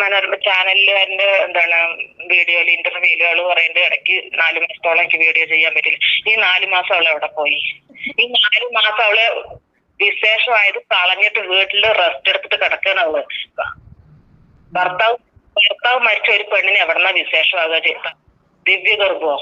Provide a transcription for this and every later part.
മനോരമ ചാനലുകാരന്റെ എന്താണ് വീഡിയോയിൽ ഇന്റർവ്യൂൽ അവൾ പറയുന്നത് ഇടയ്ക്ക് നാല് മാസത്തോളം എനിക്ക് വീഡിയോ ചെയ്യാൻ പറ്റില്ല ഈ നാല് മാസം അവൾ എവിടെ പോയി? ഈ നാല് മാസം അവൾ വിശേഷമായത് കളഞ്ഞിട്ട് വീട്ടിൽ റെസ്റ്റ് എടുത്തിട്ട് കിടക്കുകയാണ് അവൾ ഭർത്താവ് ഭർത്താവ് മരിച്ച ഒരു പെണ്ണിന് എവിടെന്നാ വിശേഷമാകുക ദിവ്യ ഗർഭം?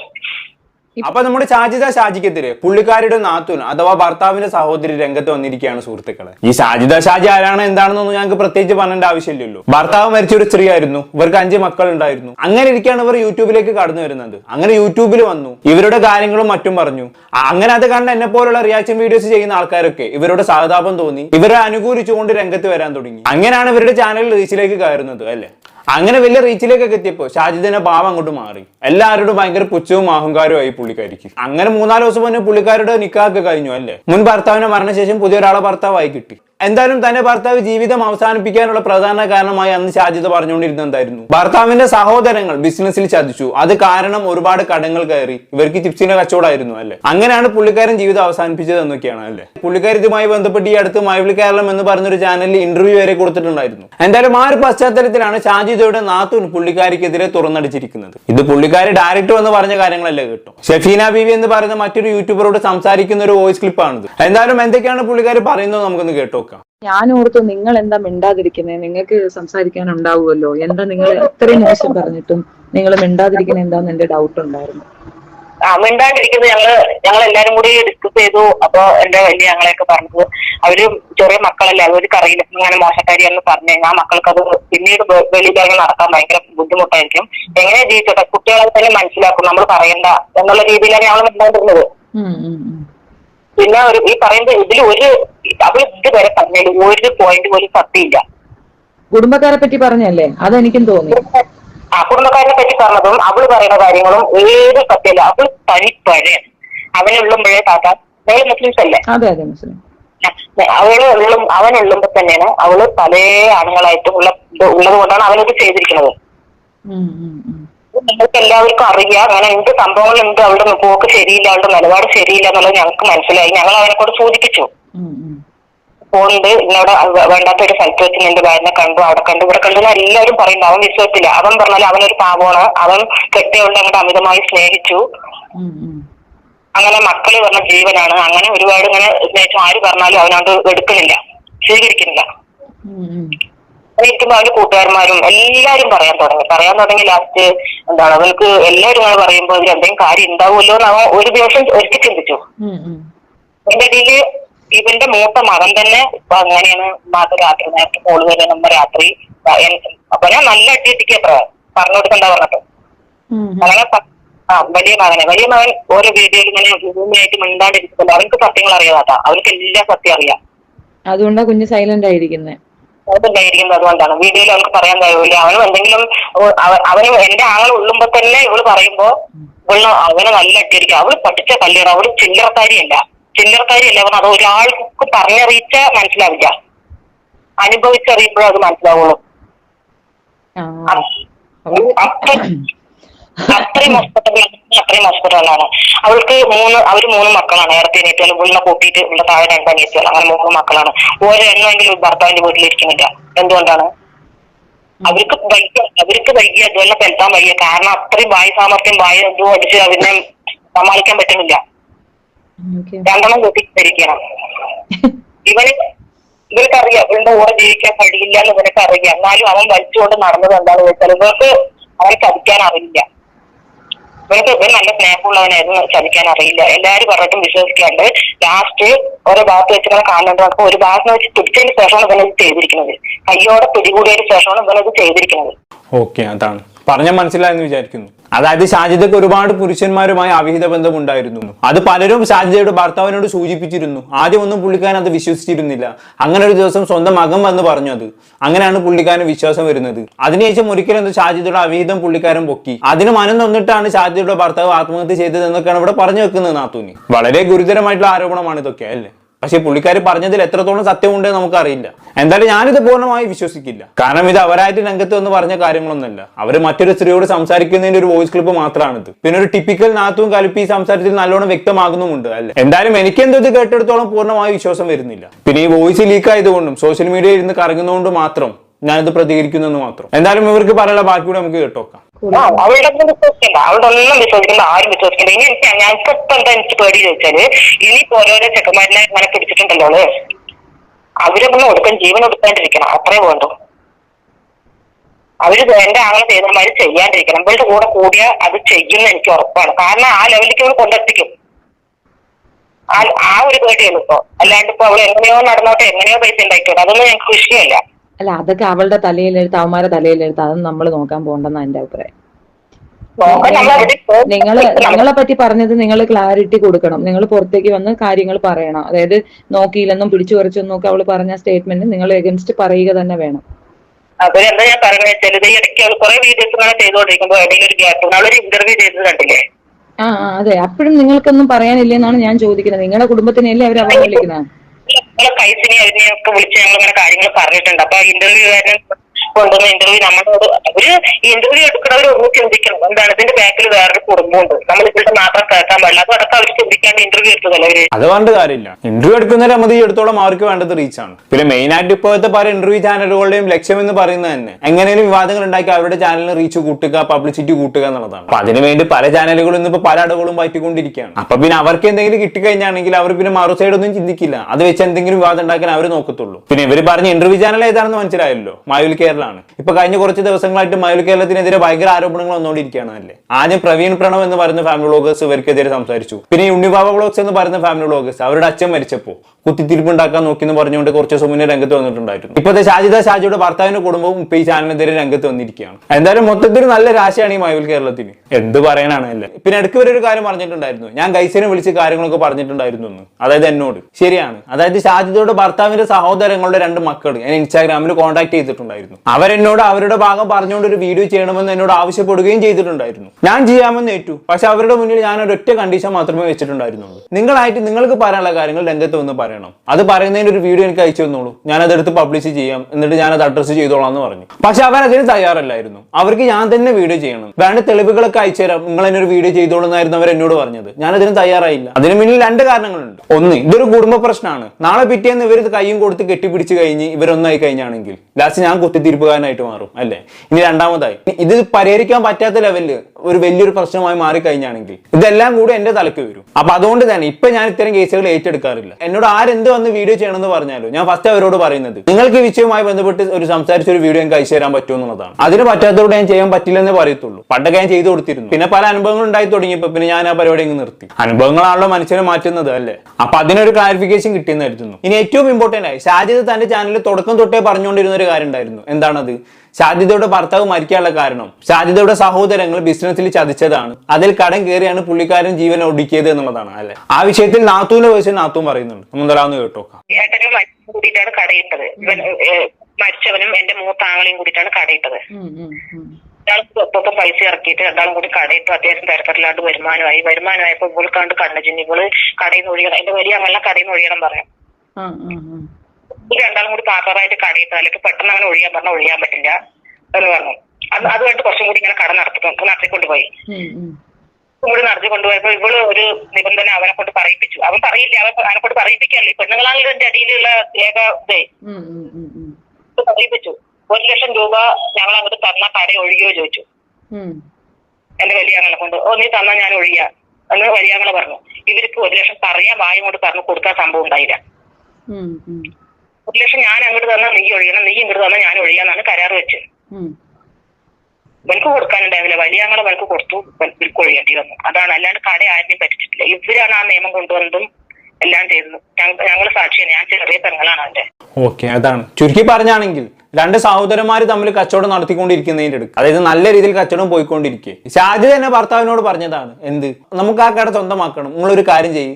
അപ്പൊ നമ്മുടെ ഷാജിദ ഷാജിക്കെതിരെ പുള്ളിക്കാരുടെ നാത്തൂൻ അഥവാ ഭർത്താവിന്റെ സഹോദരി രംഗത്ത് വന്നിരിക്കുകയാണ് സുഹൃത്തുക്കളെ. ഈ ഷാജിദ ഷാജി ആരാണ് എന്താണെന്നൊന്നും ഞങ്ങൾക്ക് പ്രത്യേകിച്ച് പറഞ്ഞേണ്ട ആവശ്യമില്ലല്ലോ. ഭർത്താവ് മരിച്ച ഒരു സ്ത്രീ ആയിരുന്നു ഇവർക്ക് അഞ്ച് മക്കൾ ഉണ്ടായിരുന്നു അങ്ങനെ ഇരിക്കുകയാണ് ഇവർ യൂട്യൂബിലേക്ക് കടന്നു വരുന്നത്. അങ്ങനെ യൂട്യൂബിൽ വന്നു. ഇവരുടെ കാര്യങ്ങളും മറ്റും പറഞ്ഞു. അങ്ങനെ അത് കണ്ട എന്നെ പോലുള്ള റിയാക്ഷൻ വീഡിയോസ് ചെയ്യുന്ന ആൾക്കാരൊക്കെ ഇവരുടെ സഹതാപം തോന്നി. ഇവരെ അനുകൂലിച്ചുകൊണ്ട് രംഗത്ത് വരാൻ തുടങ്ങി. അങ്ങനെയാണ് ഇവരുടെ ചാനൽ റീച്ചിലേക്ക് കയറുന്നത് അല്ലേ? അങ്ങനെ വലിയ റീച്ചിലേക്കൊക്കെ എത്തിയപ്പോ ഷാജിദിന്റെ ഭാവം അങ്ങോട്ട് മാറി. എല്ലാവരോടും ഭയങ്കര പുച്ഛവും അഹങ്കാരവും ആയി പുള്ളിക്കാരിക്ക്. അങ്ങനെ മൂന്നാൽ ദിവസം മുന്നേ പുള്ളിക്കാരുടെ നിക്കാഹൊക്കെ കഴിഞ്ഞു അല്ലേ? മുൻ ഭർത്താവിനെ മരണശേഷം പുതിയ ഒരാളെ ഭർത്താവായി കിട്ടി. എന്തായാലും തന്റെ ഭർത്താവ് ജീവിതം അവസാനിപ്പിക്കാനുള്ള പ്രധാന കാരണമായി അന്ന് ഷാജിദ പറഞ്ഞുകൊണ്ടിരുന്നത് എന്തായിരുന്നു? ഭർത്താവിന്റെ സഹോദരങ്ങൾ ബിസിനസ്സിൽ ചതിച്ചു അത് കാരണം ഒരുപാട് കടങ്ങൾ കയറി. ഇവർക്ക് ചിപ്സിന്റെ കച്ചവടമായിരുന്നു അല്ലെ? അങ്ങനെയാണ് പുള്ളിക്കാരൻ ജീവിതം അവസാനിപ്പിച്ചത് എന്നൊക്കെയാണ് അല്ലെ? പുള്ളിക്കാരി ഇതുമായി ബന്ധപ്പെട്ട് ഈ അടുത്ത് മൈവിൽ കേരളം എന്ന് പറഞ്ഞൊരു ചാനലിൽ ഇന്റർവ്യൂ വരെ കൊടുത്തിട്ടുണ്ടായിരുന്നു. എന്തായാലും ആ ഒരു പശ്ചാത്തലത്തിലാണ് ഷാജിദയുടെ നാത്തുൻ പുള്ളിക്കാരിക്കെതിരെ തുറന്നടിച്ചിരിക്കുന്നത്. ഇത് പുള്ളിക്കാരി ഡയറക്റ്റ് വന്ന് പറഞ്ഞ കാര്യങ്ങളല്ലേ കേട്ടോ? ഷെഫീന ബീവി എന്ന് പറയുന്ന മറ്റൊരു യൂട്യൂബറോട് സംസാരിക്കുന്ന ഒരു വോയിസ് ക്ലിപ്പാണിത് എന്തായാലും എന്തൊക്കെയാണ് പുള്ളിക്കാരി പറയുന്നത് നമുക്കൊന്ന് കേട്ടോക്കാം ഞാൻ ഓർത്തു നിങ്ങൾ എന്താ മിണ്ടാതിരിക്കുന്നത് നിങ്ങൾക്ക് സംസാരിക്കാൻ ഉണ്ടാവുമല്ലോ എന്താ നിങ്ങൾ ഇത്രയും മോശം പറഞ്ഞിട്ടും നിങ്ങൾ മിണ്ടാതിരിക്കുന്ന എന്താന്ന് എന്റെ ഡൗട്ട് ഉണ്ടായിരുന്നു. ആ മിണ്ടാണ്ടിരിക്കുന്നത് ഞങ്ങൾ ഞങ്ങൾ എല്ലാരും കൂടി ഡിസ്കസ് ചെയ്തു. അപ്പൊ എന്റെ വലിയ ഞങ്ങളെയൊക്കെ പറഞ്ഞത് അവർ ചെറിയ മക്കളല്ലേ അവർക്ക് അറിയില്ല ഇങ്ങനെ മോശക്കാരിയാണെന്ന് പറഞ്ഞു. ആ മക്കൾക്ക് അത് പിന്നീട് വലിയ വെളിയിലിറങ്ങി നടക്കാൻ ഭയങ്കര ബുദ്ധിമുട്ടായിരിക്കും. എങ്ങനെ ജീവിച്ചോട്ടെ? കുട്ടികളെ തന്നെ മനസ്സിലാക്കും. നമ്മൾ പറയണ്ട എന്നുള്ള രീതിയിലാണ് ഞങ്ങൾ മിണ്ടാണ്ടിരുന്നത്. പിന്നെ ഒരു ഈ പറയുന്നത് ഇതിൽ ഒരു അവൾ ഇതുവരെ ഒരു പോയിന്റ് പോലും സത്യമില്ല. കുടുംബക്കാരെ പറ്റി പറഞ്ഞല്ലേ? അതെനിക്കും തോന്നി. ആ കുടുംബക്കാരനെ പറ്റി പറഞ്ഞതും അവൾ പറയുന്ന കാര്യങ്ങളും ഏത് സത്യമില്ല. അവൾ തനി പഴയാണ് അവനുള്ളുമ്പോഴേ താത്ത വേറെ മുസ്ലിംസ് അല്ലേ? അതെ അതെ മുസ്ലിം. അവൾ ഉള്ളും അവൻ ഉള്ളുമ്പോ തന്നെയാണ് അവൾ പല ആണുങ്ങളായിട്ടും ഉള്ള ഉള്ളത് കൊണ്ടാണ് അവനത് ചെയ്തിരിക്കുന്നത്. നിങ്ങൾക്ക് എല്ലാവർക്കും അറിയാം. അങ്ങനെ എന്ത് സംഭവങ്ങളുണ്ട്? അവളുടെ പോക്ക് ശരിയില്ല അവളുടെ നിലപാട് ശരിയില്ല എന്നുള്ളത് ഞങ്ങൾക്ക് മനസ്സിലായി. ഞങ്ങൾ അവനെ കൂടെ സൂചിപ്പിച്ചു പോകുന്നുണ്ട് ഇന്നവിടെ വേണ്ടാത്ത ഒരു സ്ഥലത്ത് വെച്ച് നിന്റെ ഭാര്യനെ കണ്ടു അവിടെ കണ്ടു. ഇവിടെ കണ്ടു എല്ലാവരും പറയുന്നു. അവൻ വിശ്വസിച്ചില്ല. അവൻ പറഞ്ഞാൽ അവനൊരു പാവമാണ്. അവൻ കെട്ടിയോണ്ട് അങ്ങോട്ട് അമിതമായി സ്നേഹിച്ചു. അങ്ങനെ മക്കൾ പറഞ്ഞ ജീവനാണ്. അങ്ങനെ ഒരുപാട് ഇങ്ങനെ സ്നേഹിച്ചു. ആര് പറഞ്ഞാലും അവനോട് എടുക്കുന്നില്ല. സ്വീകരിക്കുന്നില്ല. ഇരിക്കുമ്പോ അവന്റെ കൂട്ടുകാരന്മാരും എല്ലാരും പറയാൻ തുടങ്ങി. പറയാൻ തുടങ്ങി ലാസ്റ്റ് എന്താണ്? അവൾക്ക് എല്ലാരും അങ്ങനെ പറയുമ്പോ ഇതിൽ എന്തെങ്കിലും കാര്യം ഉണ്ടാവുമല്ലോ എന്ന് അവൻ ഒരു ദിവസം ഒരിക്കൽ ചിന്തിച്ചു. എന്റെ. ഇവന്റെ മൂത്ത മകൻ തന്നെ ഇപ്പൊ അങ്ങനെയാണ് ഉമ്മാക്ക് രാത്രി നേരത്തെ കോൾ വരെ നമ്മ രാത്രി അപ്പൊ ഞാൻ നല്ല അടിയെത്തിക്കുക അത്ര. പറഞ്ഞു കൊടുക്കണ്ട പറഞ്ഞിട്ട്. അങ്ങനെ ആ വലിയ മകനെ. വലിയ മകൻ ഓരോ വീഡിയോയിൽ ഇങ്ങനെ ഭൂമിയായിട്ട് മിണ്ടാണ്ടിരിക്കുന്നുണ്ട്. അവർക്ക് സത്യങ്ങൾ അറിയാതാ. അവർക്ക് എല്ലാ സത്യം അറിയാം. അതുകൊണ്ടാ കുഞ്ഞ് സൈലന്റ് ആയിരിക്കുന്നത് അതുകൊണ്ടാണ്. വീഡിയോയിൽ അവൾക്ക് പറയാൻ കഴിയില്ല അവനും എന്തെങ്കിലും അവന് എന്റെ ആങ്ങൾ ഉള്ളുമ്പോ തന്നെ ഇവൾ പറയുമ്പോ ഇവൾ അവനെ നല്ല അടിയായിരിക്കും അവൾ പഠിച്ച കല്യാണം. അവൾ ചില്ലറക്കാരിയല്ല. ചില്ലറക്കാരിയല്ല അവൻ അത് ഒരാൾക്ക് പറഞ്ഞറിയിച്ച മനസ്സിലാവില്ല. അനുഭവിച്ചറിയുമ്പോഴേ അത് മനസ്സിലാവുള്ളൂ. അത്രയും ഹോസ്പിറ്റലാണ് അത്രയും ഹോസ്പിറ്റലാണ് അവൾക്ക് മൂന്ന് അവർ മൂന്ന് മക്കളാണ്. നേരത്തെ എണീറ്റുകൾ ഉള്ള കൂട്ടിയിട്ട് ഉള്ള താഴെ രണ്ട് അനിയത്തികൾ അങ്ങനെ മൂന്ന് മക്കളാണ്. ഒരെണ്ണമെങ്കിലും ഭർത്താവിന്റെ വീട്ടിലിരിക്കുന്നില്ല. എന്തുകൊണ്ടാണ്? അവർക്ക് വൈകിയ അവർക്ക് വൈകിയ അതുപോലെ പെൽത്താൻ വയ്യ. കാരണം അത്രയും വായു സാമർത്ഥ്യം വായു ഇതും അടിച്ച് അതിനെ സമാളിക്കാൻ പറ്റുന്നില്ല. ഓക്കെ കൂട്ടി ധരിക്കണം ഇവന് ഇവർക്കറിയാം ഇവരുടെ കൂടെ ജീവിക്കാൻ കഴിയില്ല എന്ന് ഇവനൊക്കെ അറിയാം എന്നാലും അവൻ വലിച്ചുകൊണ്ട് നടന്നത് എന്താണെന്ന് വെച്ചാൽ ഇവർക്ക് അവനെ ചതിക്കാൻ അറിയില്ല ഇവർക്ക് ഇവൻ നല്ല സ്നേഹമുള്ളവനായിരുന്നു ചതിക്കാൻ അറിയില്ല എല്ലാരും പറഞ്ഞിട്ടും വിശ്വസിക്കാണ്ട് ലാസ്റ്റ് ഓരോ ഭാഗത്ത് വെച്ചിങ്ങനെ കാണുന്നുണ്ട്. നമുക്ക് ഒരു ഭാഗത്ത് വെച്ച് പിടിച്ചതിന് ശേഷമാണ് ഇവനത് ചെയ്തിരിക്കുന്നത്. കയ്യോടെ പിടികൂടിയതിന് ശേഷമാണ് ഇവനത് ചെയ്തിരിക്കുന്നത്. ഓക്കെ അതാണ്. പറഞ്ഞ മനസ്സിലായെന്ന് വിചാരിക്കുന്നു. അതായത് ഷാജിദക്ക് ഒരുപാട് പുരുഷന്മാരുമായി അവിഹിത ബന്ധം ഉണ്ടായിരുന്നു അത് പലരും ഷാജിദയുടെ ഭർത്താവിനോട് സൂചിപ്പിച്ചിരുന്നു. ആദ്യം ഒന്നും പുള്ളിക്കാരൻ അത് വിശ്വസിച്ചിരുന്നില്ല. അങ്ങനെ ഒരു ദിവസം സ്വന്തം മകൻ വന്ന് പറഞ്ഞു അത്. അങ്ങനെയാണ് പുള്ളിക്കാരന് വിശ്വാസം വരുന്നത്. അതിനുശേഷം ഒരിക്കലും ഷാജിദയുടെ അവിഹിതം പുള്ളിക്കാരൻ പൊക്കി. അതിന് മനം തന്നിട്ടാണ് ഷാജിദയുടെ ഭർത്താവ് ആത്മഹത്യ ചെയ്തതെന്നൊക്കെയാണ് ഇവിടെ പറഞ്ഞു വെക്കുന്നത് നാത്തൂനി. വളരെ ഗുരുതരമായിട്ടുള്ള ആരോപണമാണ് ഇതൊക്കെ അല്ലേ? പക്ഷെ പുള്ളിക്കാർ പറഞ്ഞതിൽ എത്രത്തോളം സത്യമുണ്ട് നമുക്കറിയില്ല. എന്തായാലും ഞാനിത് പൂർണമായി വിശ്വസിക്കില്ല. കാരണം ഇത് അവരായിട്ട് രംഗത്ത് വന്ന് പറഞ്ഞ കാര്യങ്ങളൊന്നുമല്ല. അവർ മറ്റൊരു സ്ത്രീയോട് സംസാരിക്കുന്നതിന്റെ ഒരു വോയിസ് ക്ലിപ്പ് മാത്രമാണിത് പിന്നെ ഒരു ടിപ്പിക്കൽ നാത്തും കലിപ്പി സംസാരത്തിൽ നല്ലോണം വ്യക്തമാകുന്നുമുണ്ട് അല്ലേ? എന്തായാലും എനിക്ക് ഇത് കേട്ടെടുത്തോളം പൂർണമായി വിശ്വാസം വരുന്നില്ല. പിന്നെ ഈ വോയിസ് ലീക്ക് ആയതുകൊണ്ടും സോഷ്യൽ മീഡിയയിൽ ഇരുന്ന് കറങ്ങുന്നതുകൊണ്ട് മാത്രം ഞാനിത് പ്രതികരിക്കുന്നു എന്ന് മാത്രം. എന്തായാലും ഇവർക്ക് പറയാനുള്ള ബാക്കി കൂടെ നമുക്ക് കേട്ടോക്കാം. ആ, അവളുടെ ഒന്നും വിശ്വസിക്കണ്ട. അവളുടെ ഒന്നും വിശ്വസിക്കണ്ട ആരും വിശ്വസിക്കണ്ട. ഇനി എനിക്ക് ഞങ്ങൾക്ക് ഇപ്പൊ എന്താ എനിക്ക് പേടി ചോദിച്ചാൽ ഇനിയിപ്പോ ഓരോരോ ചെക്കന്മാരിനെ ഇങ്ങനെ പിടിച്ചിട്ടുണ്ടല്ലോ അവൾ അവരൊന്നും ഒടുക്കാൻ ജീവൻ ഒടുക്കാണ്ടിരിക്കണം. അത്രേ വേണ്ടു. അവർ എന്റെ ആങ്ങളെ ചെയ്തമാര് ചെയ്യാണ്ടിരിക്കണം. ഇവളുടെ കൂടെ കൂടിയ അത് ചെയ്യുന്ന എനിക്ക് ഉറപ്പാണ്. കാരണം ആ ലെവലിലേക്ക് അവൾ കൊണ്ടെത്തിക്കും. ആ ആ ഒരു പേടിയാണ് ഇപ്പൊ. അല്ലാണ്ട് ഇപ്പൊ അവൾ എങ്ങനെയോ നടന്നോട്ടെ എങ്ങനെയോ പൈസ ഉണ്ടാക്കിയോട്ടെ അതൊന്നും ഞങ്ങൾക്ക് വിഷയമല്ല. അല്ല അതൊക്കെ അവളുടെ തലയിലെടുത്ത് അവന്മാരെ തലയിലെടുത്ത് അതൊന്നും നമ്മൾ നോക്കാൻ പോകണ്ടെന്നാ എന്റെ അഭിപ്രായം. നിങ്ങൾ നിങ്ങളെ പറ്റി പറഞ്ഞത് നിങ്ങൾ ക്ലാരിറ്റി കൊടുക്കണം. നിങ്ങൾ പുറത്തേക്ക് വന്ന് കാര്യങ്ങൾ പറയണം. അതായത് നോക്കിയില്ലെന്നും പിടിച്ചു കുറച്ചൊന്നും ഒക്കെ അവൾ പറഞ്ഞ സ്റ്റേറ്റ്മെന്റ് നിങ്ങൾ എഗൻസ്റ്റ് പറയുക തന്നെ വേണം. അവരെന്താ ഞാൻ പറയുന്നത് വെച്ചാൽ ഇത് ഈ ഇടയ്ക്ക് അവൾ കുറെ വീഡിയോസ് ഇങ്ങനെ ചെയ്തുകൊണ്ടിരിക്കുമ്പോ ഇടയിൽ ഒരു ഗ്യാപ്പ് അവളൊരു ഇന്റർവ്യൂ ചെയ്തത് കണ്ടില്ലേ? ആ അതെ. അപ്പോഴും നിങ്ങൾക്കൊന്നും പറയാനില്ലെന്നാണ് ഞാൻ ചോദിക്കുന്നത്. നിങ്ങളുടെ കുടുംബത്തിനല്ലേ അവർ അവരെ നമ്മളെ കൈസിനെ അതിനെയൊക്കെ വിളിച്ച് ഞങ്ങൾ ഇങ്ങനെ കാര്യങ്ങൾ പറഞ്ഞിട്ടുണ്ട്. അപ്പൊ ഇന്റർവ്യൂ കൊണ്ടുവന്ന ഇന്റർവ്യൂ നമ്മളോട് ഒരു ഇന്റർവ്യൂ എടുക്കുന്നവർ ഒന്ന് ചിന്തിക്കണം. എന്താണ് ഇതിന്റെ ബാക്കിൽ വേറൊരു കുടുംബമുണ്ട്. നമ്മൾ ഇതിന്റെ മാത്രം കേൾക്കാൻ പാടില്ല. അത് അടക്കം അവർ ചിന്തിക്കാണ്ട് ഇന്റർവ്യൂ എടുത്തതല്ല അവർ? അത് പറഞ്ഞിട്ട് കാര്യമില്ല. ഇന്റർവ്യൂ എടുക്കുന്നവരെ നമ്മൾ എടുത്തോളം അവർക്ക് വേണ്ടത് റീച്ച് ആണ്. പിന്നെ മെയിൻ ആയിട്ട് ഇപ്പോഴത്തെ പല ഇന്റർവ്യൂ ചാനലുകളുടെയും ലക്ഷ്യം എന്ന് പറയുന്നത് തന്നെ എങ്ങനെയും വിവാദങ്ങൾ ഉണ്ടാക്കി അവരുടെ ചാനലിന് റീച്ച് കൂട്ടുക പബ്ലിസിറ്റി കൂട്ടുക എന്നുള്ളതാണ്. അപ്പൊ അതിനുവേണ്ടി പല ചാനലുകളും ഇന്നിപ്പോ പല അടവുകളും പറ്റിക്കൊണ്ടിരിക്കുകയാണ് അപ്പൊ പിന്നെ അവർക്ക് എന്തെങ്കിലും കിട്ടിക്കഴിഞ്ഞാണെങ്കിൽ അവർ പിന്നെ മറു സൈഡ് ഒന്നും ചിന്തിക്കില്ല. അത് വെച്ച് എന്തെങ്കിലും വിവാദം ഉണ്ടാക്കാൻ അവർ നോക്കത്തുള്ളൂ. പിന്നെ ഇവർ പറഞ്ഞ ഇന്റർവ്യൂ ചാനൽ ഏതാണെന്ന് മനസ്സിലായല്ലോ? മായുൽ കേരളാണ് ഇപ്പൊ കഴിഞ്ഞ കുറച്ച് ദിവസങ്ങളായിട്ട് മയൂർ കേരളത്തിനെതിരെ ഭയങ്കര ആരോപണങ്ങൾ വന്നുകൊണ്ടിരിക്കുകയാണ് അല്ലേ? ആദ്യം പ്രവീൺ പ്രണവ് എന്ന് പറയുന്ന ഫാമിലി വ്ളോഗേഴ്സ് ഇവർക്കെതിരെ സംസാരിച്ചു. പിന്നെ യുണിബാബ ബ്ലോഗ്സ് എന്ന് പറയുന്ന ഫാമിലി വ്ളോഗേഴ്സ് അവരുടെ അച്ഛൻ മരിച്ചപ്പോ. കുത്തിത്തിരിപ്പ് ഉണ്ടാക്കാൻ നോക്കി എന്ന് പറഞ്ഞുകൊണ്ട് കുറച്ച് ദിവസം മുന്നേ രംഗത്ത് വന്നിട്ടുണ്ടായിരുന്നു. ഇപ്പോഴത്തെ ഷാജിദ ഷാജിയുടെ ഭർത്താവിന്റെ കുടുംബവും ഇപ്പൊ ഈ ചാനലിനെതിരെ രംഗത്ത് വന്നിരിക്കുകയാണ്. എന്തായാലും മൊത്തത്തിൽ നല്ല രാശിയാണ് ഈ മയവിൽ കേരളത്തിന് എന്ത് പറയാനാണ് അല്ലേ പിന്നെ ഇടയ്ക്ക് വരെ ഒരു കാര്യം പറഞ്ഞിട്ടുണ്ടായിരുന്നു. ഞാൻ ഗൈസിനെ വിളിച്ച് കാര്യങ്ങളൊക്കെ പറഞ്ഞിട്ടുണ്ടായിരുന്നു അതായത് എന്നോട്. ശരിയാണ്. അതായത് ഷാജിദയുടെ ഭർത്താവിന്റെ സഹോദരങ്ങളുടെ രണ്ട് മക്കൾ ഞാൻ ഇൻസ്റ്റാഗ്രാമിൽ കോൺടാക്ട് ചെയ്തിട്ടുണ്ടായിരുന്നു. അവരെന്നോട് അവരുടെ ഭാഗം പറഞ്ഞുകൊണ്ട് ഒരു വീഡിയോ ചെയ്യണമെന്ന് എന്നോട് ആവശ്യപ്പെടുകയും ചെയ്തിട്ടുണ്ടായിരുന്നു. ഞാൻ ചെയ്യാമെന്ന് ഏറ്റു. പക്ഷെ അവരുടെ മുന്നിൽ ഞാൻ ഒരൊറ്റ കണ്ടീഷൻ മാത്രമേ വെച്ചിട്ടുണ്ടായിരുന്നുള്ളൂ. നിങ്ങളായിട്ട് നിങ്ങൾക്ക് പറയാനുള്ള കാര്യങ്ങൾ രംഗത്ത് വന്ന് പറയണം. അത് പറയുന്നതിന് ഒരു വീഡിയോ എനിക്ക് അയച്ചു തന്നോളൂ. ഞാൻ അതെടുത്ത് പബ്ലിഷ് ചെയ്യാം. എന്നിട്ട് ഞാൻ അത് അഡ്രസ്സ് ചെയ്തോളാം എന്ന് പറഞ്ഞു. പക്ഷെ അവർ അതിന് തയ്യാറല്ലായിരുന്നു. അവർക്ക് ഞാൻ തന്നെ വീഡിയോ ചെയ്യണം. വേണ്ട തെളിവുകളൊക്കെ അയച്ചു തരാം. നിങ്ങൾ എന്നൊരു വീഡിയോ ചെയ്തോളെന്നായിരുന്നു അവർ എന്നോട് പറഞ്ഞത്. ഞാൻ അതിന് തയ്യാറായില്ല. അതിന് മുന്നിൽ രണ്ട് കാരണങ്ങളുണ്ട്. ഒന്ന് ഇതൊരു കുടുംബ പ്രശ്നമാണ്. നാളെ പിറ്റേന്ന് ഇവർ കൈയും കൊടുത്ത് കെട്ടിപ്പിടിച്ച് കഴിഞ്ഞ് ഇവരൊന്നായി കഴിഞ്ഞാണെങ്കിൽ ലാസ്റ്റ് ഞാൻ കുത്തിത്തിരിപ്പുകാരനായിട്ട് മാറും അല്ലേ? ഇനി രണ്ടാമതായി ഇത് പരിഹരിക്കാൻ പറ്റാത്ത ലെവലിൽ ഒരു വലിയൊരു പ്രശ്നമായി മാറിക്കഴിഞ്ഞാണെങ്കിൽ ഇതെല്ലാം കൂടി എന്റെ തലക്ക് വരും. അപ്പൊ അതുകൊണ്ട് തന്നെ ഇപ്പൊ ഞാൻ ഇത്തരം കേസുകൾ ഏറ്റെടുക്കാറില്ല. എന്നോട് ആരെന്ത് വന്ന് വീഡിയോ ചെയ്യണമെന്ന് പറഞ്ഞാലും ഞാൻ ഫസ്റ്റ് അവരോട് പറയുന്നത് നിങ്ങൾക്ക് ഈ വിഷയവുമായി ബന്ധപ്പെട്ട് ഒരു സംസാരിച്ച ഒരു വീഡിയോ എനിക്ക് അയച്ചു തരാൻ പറ്റുമോ എന്നുള്ളതാണ്. അതിന് പറ്റാത്തതോടെ ഞാൻ ചെയ്യാൻ പറ്റില്ലെന്ന് പറയത്തുള്ളൂ. പണ്ടൊക്കെ ഞാൻ ചെയ്തു കൊടുത്തിരുന്നു. പിന്നെ പല അനുഭവങ്ങൾ ഉണ്ടായി തുടങ്ങിയപ്പോ പിന്നെ ഞാൻ ആ പരിപാടി അങ്ങ് നിർത്തി. അനുഭവങ്ങളാണല്ലോ മനുഷ്യനെ മാറ്റുന്നത് അല്ലേ? അപ്പൊ അതിനൊരു ക്ലാരിഫിക്കേഷൻ കിട്ടിയെന്ന് കരുതുന്നു. ഇനി ഏറ്റവും ഇമ്പോർട്ടന്റ് ആയി ഷാജിദ് തന്റെ ചാനലിൽ തുടക്കം തൊട്ടേ പറഞ്ഞുകൊണ്ടിരുന്ന ഒരു കാര്യം ഉണ്ടായിരുന്നു. എന്താണത്? ഷാജിദയുടെ ഭർത്താവ് മരിക്കാനുള്ള കാരണം. ഷാജിദയുടെ സഹോദരങ്ങൾ ബിസിനസ്സിൽ ചതിച്ചതാണ്. അതിൽ കടം കയറിയാണ് പുള്ളിക്കാരൻ ജീവൻ ഒടുക്കിയത് എന്നുള്ളതാണ് അല്ലെ? ആ വിഷയത്തിൽ നാത്തൂന്റെ വേഴ്സൺ നാത്തൂൻ പറയുന്നുണ്ട്. മുതലാന്ന് കേട്ടോക്കാം. കൂടിയിട്ടാണ് കടയിട്ടത് മരിച്ചവനും എന്റെ മൂത്ത ആങ്ങളെയും കൂടിയിട്ടാണ് കടയിട്ടത്. ഒപ്പം പൈസ ഇറക്കിയിട്ട് രണ്ടാളും കൂടി കടയിട്ട് അത്യാവശ്യം തിരക്കറില്ലാണ്ട് വരുമാനമായി. വരുമാനമായപ്പോ ഇവൾക്കാണ്ട് കണ്ണജിന് ഇവൾ കടയിൽ നിന്ന് ഒഴിയണം എന്റെ വലിയ അങ്ങനെ കടയിൽ നിന്ന് ഒഴിയണം പറയാം. ഇത് രണ്ടാളും കൂടി പാപ്പറായിട്ട് കടയിട്ട് അല്ലെങ്കിൽ പെട്ടെന്ന് അങ്ങനെ ഒഴിയാൻ പറഞ്ഞാൽ ഒഴിയാൻ പറ്റില്ല എന്ന് പറഞ്ഞു. അത് അതുമായിട്ട് കുറച്ചും കൂടി ഇങ്ങനെ കട നടത്തി നടത്തിക്കൊണ്ടുപോയി. കൂടി നടത്തി കൊണ്ടുപോയപ്പോ ഇവൾ ഒരു നിബന്ധന അവനെ കൊണ്ട് പറയിപ്പിച്ചു. അവൻ പറയില്ല. അവൻ അവനെ കൊണ്ട് പറയിപ്പിക്കാനല്ലേ പെണ്ണുങ്ങളാണല്ലോ എന്റെ അടിയിലുള്ള ഏക ഇതേ. പറയിപ്പിച്ചു. ഒരു ലക്ഷം രൂപ ഞങ്ങൾ അങ്ങോട്ട് തന്ന കട ഒഴിയോ ചോദിച്ചു. എന്റെ വലിയാങ്ങളെ കൊണ്ട് ഓ നീ തന്നാ ഞാൻ ഒഴിയാ. എന്ന് വലിയാങ്ങളെ പറഞ്ഞു. ഇവർക്ക് ഒരു ലക്ഷം പറയാൻ വായും കൊണ്ട് പറഞ്ഞു കൊടുക്കാൻ സംഭവം ഉണ്ടായില്ല. ഒരു ലക്ഷം ഞാൻ അങ്ങോട്ട് തന്നാൽ നീ ഒഴിയണം. നീ ഇങ്ങോട്ട് തന്നാൽ ഞാൻ ഒഴിയാന്നാണ് കരാർ വെച്ച് ഉം. ഇവനക്ക് വലിയ വലിയാങ്ങളെ ഇവനക്ക് കൊടുത്തു. ഇവർക്ക് ഒഴിയേണ്ടി വന്നു. അതാണ്. അല്ലാണ്ട് കട ആരെയും പറ്റിച്ചിട്ടില്ല. ഇവരാണ് ആ നിയമം കൊണ്ടുവന്നതും എല്ലാം ചെയ്തത്. ഞങ്ങൾ സാക്ഷിയാണ്. ഞാൻ ചെറിയ പെങ്ങളാണ് അവന്റെ ഓക്കെ അതാണ്. ചുരുക്കി പറഞ്ഞാണെങ്കിൽ രണ്ട് സഹോദരന്മാർ തമ്മിൽ കച്ചവടം നടത്തിക്കൊണ്ടിരിക്കുന്നതിന്റെ അടുക്ക് അതായത് നല്ല രീതിയിൽ കച്ചവടം പോയിക്കൊണ്ടിരിക്കുക ഷാജി തന്നെ ഭർത്താവിനോട് പറഞ്ഞതാണ്. എന്ത്? നമുക്ക് ആ കട സ്വന്തമാക്കണം. നിങ്ങളൊരു കാര്യം ചെയ്യ്.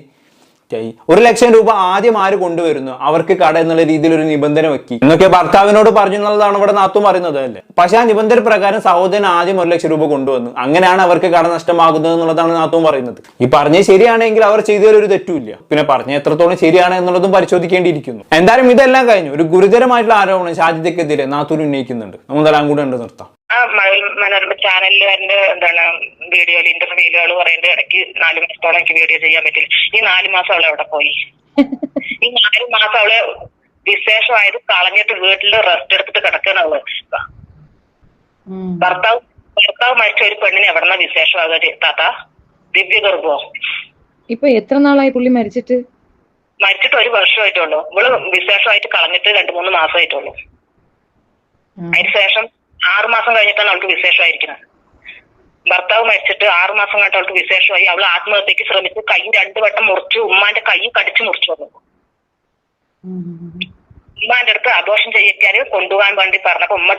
ഒരു ലക്ഷം രൂപ ആദ്യം ആര് കൊണ്ടുവരുന്നു? അവർക്ക് കട എന്നുള്ള രീതിയിൽ ഒരു നിബന്ധന വെക്കി. എന്നൊക്കെ ഭർത്താവിനോട് പറഞ്ഞു എന്നുള്ളതാണ് ഇവിടെ നാത്തും പറയുന്നത് അല്ലേ? പക്ഷെ ആ നിബന്ധന പ്രകാരം സഹോദരൻ ആദ്യം ഒരു ലക്ഷം രൂപ കൊണ്ടുവന്നു. അങ്ങനെയാണ് അവർക്ക് കട നഷ്ടമാകുന്നത് എന്നുള്ളതാണ് നാത്തും പറയുന്നത്. ഈ പറഞ്ഞത് ശരിയാണെങ്കിൽ അവർ ചെയ്തതിൽ ഒരു തെറ്റുമില്ല. പിന്നെ പറഞ്ഞ എത്രത്തോളം ശരിയാണ് എന്നുള്ളതും പരിശോധിക്കേണ്ടിയിരിക്കുന്നു. എന്തായാലും ഇതെല്ലാം കഴിഞ്ഞു. ഒരു ഗുരുതരമായിട്ടുള്ള ആരോപണം ഷാജിദക്കെതിരെ നാത്തൂർ ഉന്നയിക്കുന്നുണ്ട്. നമ്മളെല്ലാം കൂടെ ഉണ്ട് നിർത്താം. ആ മനോരമ ചാനലിൽ വരുന്ന എന്താണ് വീഡിയോയിൽ ഇന്റർവ്യൂലുകൾ പറയേണ്ട ഇടയ്ക്ക് നാല് മാസത്തോളം എനിക്ക് വീഡിയോ ചെയ്യാൻ പറ്റില്ല ഈ നാല് മാസം അവളെ എവിടെ പോയി? ഈ നാലു മാസം അവൾ വിശേഷമായത് കളഞ്ഞിട്ട് വീട്ടിൽ റെസ്റ്റ് എടുത്തിട്ട് കിടക്കണുള്ളത് അവൾ ഭർത്താവ് ഭർത്താവ് മരിച്ച ഒരു പെണ്ണിന് എവിടെന്ന വിശേഷമാകുക താത്ത? ദിവ്യ ഗർഭോ? ഇപ്പൊ എത്ര നാളായി പുള്ളി മരിച്ചിട്ട്? മരിച്ചിട്ട് ഒരു വർഷമായിട്ടുള്ളൂ ഇവൾ വിശേഷമായിട്ട് കളഞ്ഞിട്ട് രണ്ടു മൂന്ന് മാസമായിട്ടുള്ളൂ ഉം. അതിന് ശേഷം ആറു മാസം കഴിഞ്ഞിട്ടാണ് അവൾക്ക് വിശേഷമായിരിക്കുന്നത്. ഭർത്താവ് മരിച്ചിട്ട് ആറു മാസം കഴിഞ്ഞിട്ട് അവൾക്ക് വിശേഷമായി. അവൾ ആത്മഹത്യക്ക് ശ്രമിച്ചു. കൈ രണ്ടു വട്ടം മുറിച്ചു. ഉമ്മാന്റെ കൈ കടിച്ചു മുറിച്ചു വന്നു. ഉമ്മാന്റെ അടുത്ത് അബോഷം ചെയ്യിക്കാൻ കൊണ്ടുപോകാൻ വേണ്ടി പറഞ്ഞപ്പോ ഉമ്മ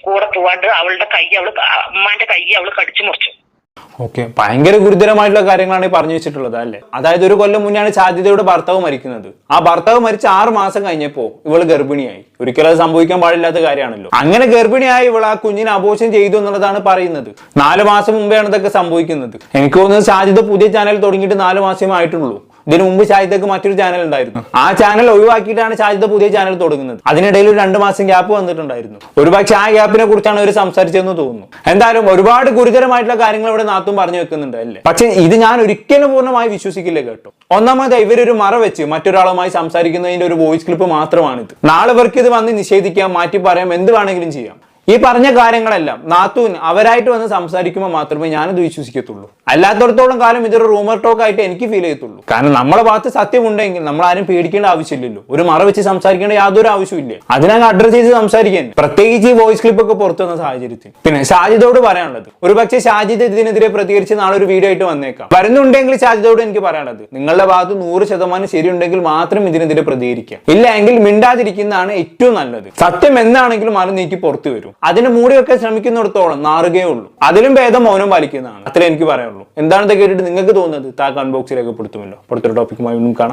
കൂടെ പോവാണ്ട് അവളുടെ കൈ അവൾ ഉമ്മാന്റെ കൈ അവൾ കടിച്ചു മുറിച്ചു. ഓക്കെ. ഭയങ്കര ഗുരുതരമായിട്ടുള്ള കാര്യങ്ങളാണ് ഈ പറഞ്ഞു വെച്ചിട്ടുള്ളത് അല്ലേ? അതായത് ഒരു കൊല്ലം മുന്നെയാണ് സാധ്യതയുടെ ഭർത്താവ് മരിക്കുന്നത്. ആ ഭർത്താവ് മരിച്ച ആറ് മാസം കഴിഞ്ഞപ്പോ ഇവൾ ഗർഭിണിയായി. ഒരിക്കലും അത് സംഭവിക്കാൻ പാടില്ലാത്ത കാര്യമാണല്ലോ. അങ്ങനെ ഗർഭിണിയായി ഇവൾ ആ കുഞ്ഞിനെ അബോഷം ചെയ്തു എന്നുള്ളതാണ് പറയുന്നത്. നാല് മാസം മുമ്പെയാണ് ഇതൊക്കെ സംഭവിക്കുന്നത്. എനിക്ക് തോന്നുന്നത് സാധ്യത പുതിയ ചാനൽ തുടങ്ങിയിട്ട് നാല് മാസമേ ആയിട്ടുള്ളൂ. ഇതിനു മുമ്പ് ഷാജിദക്ക് മറ്റൊരു ചാനൽ ഉണ്ടായിരുന്നു. ആ ചാനൽ ഒഴിവാക്കിയിട്ടാണ് ഷാജിദ പുതിയ ചാനൽ തുടങ്ങുന്നത്. അതിനിടയിൽ ഒരു രണ്ട് മാസം ഗ്യാപ്പ് വന്നിട്ടുണ്ടായിരുന്നു. ഒരുപക്ഷെ ആ ഗ്യാപ്പിനെ കുറിച്ചാണ് അവർ സംസാരിച്ചതെന്ന് തോന്നുന്നു. എന്തായാലും ഒരുപാട് ഗുരുതരമായിട്ടുള്ള കാര്യങ്ങൾ ഇവിടെ നാത്തും പറഞ്ഞു വെക്കുന്നുണ്ട് അല്ലേ? പക്ഷെ ഇത് ഞാൻ ഒരിക്കലും പൂർണമായി വിശ്വസിക്കില്ല കേട്ടോ. ഒന്നാമത് ഇവരൊരു മറ വെച്ച് മറ്റൊരാളുമായി സംസാരിക്കുന്നതിന്റെ ഒരു വോയിസ് ക്ലിപ്പ് മാത്രമാണിത്. നാളെ ഇവർക്ക് ഇത് വന്ന് നിഷേധിക്കാം മാറ്റി പറയാം എന്ത് വേണമെങ്കിലും ചെയ്യാം. ഈ പറഞ്ഞ കാര്യങ്ങളെല്ലാം നാത്തൂൻ അവരായിട്ട് വന്ന് സംസാരിക്കുമ്പോൾ മാത്രമേ ഞാനത് വിശ്വസിക്കത്തുള്ളൂ. അല്ലാത്തടത്തോളം കാലം ഇതൊരു റൂമർ ടോക്ക് ആയിട്ട് എനിക്ക് ഫീൽ ചെയ്യത്തുള്ളൂ. കാരണം നമ്മളെ ഭാഗത്ത് സത്യമുണ്ടെങ്കിൽ നമ്മൾ ആരും പേടിക്കേണ്ട ആവശ്യമില്ലല്ലോ. ഒരു മറ വെച്ച് സംസാരിക്കേണ്ട യാതൊരു ആവശ്യമില്ല അതിനങ്ങ് അഡ്രസ് ചെയ്ത് സംസാരിക്കാൻ. പ്രത്യേകിച്ച് ഈ വോയിസ് ക്ലിപ്പ് ഒക്കെ പുറത്തു വന്ന സാഹചര്യത്തിൽ. പിന്നെ ഷാജിദോട് പറയാനുള്ളത്. ഒരു പക്ഷേ ഷാജിദ് ഇതിനെതിരെ പ്രതികരിച്ച് നാളെ ഒരു വീഡിയോ ആയിട്ട് വന്നേക്കാം. വരുന്നുണ്ടെങ്കിൽ ഷാജിദോട് എനിക്ക് പറയാനുള്ളത്. നിങ്ങളുടെ ഭാഗത്ത് നൂറ് ശതമാനം ശരിയുണ്ടെങ്കിൽ മാത്രം ഇതിനെതിരെ പ്രതികരിക്കുക ഇല്ല എങ്കിൽ മിണ്ടാതിരിക്കുന്നതാണ് ഏറ്റവും നല്ലത്. സത്യം എന്താണെങ്കിലും അത് നീക്കി പുറത്തു വരും. അതിന് മൂടി വെക്കാൻ ശ്രമിക്കുന്നിടത്തോളം നാറുകയേ ഉള്ളൂ. അതിലും ഭേദം മൗനം പാലിക്കുന്നതാണ്. അത്രേ എനിക്ക് പറയാനുള്ളൂ. എന്താണെന്ന് കേട്ടിട്ട് നിങ്ങൾക്ക് തോന്നുന്നത്? താ കൺബോക്സിലേക്ക് പൊടുത്തുമല്ലോ. പൊടുത്തൊരു ടോപ്പിക്കുമായി വീണ്ടും കാണാം.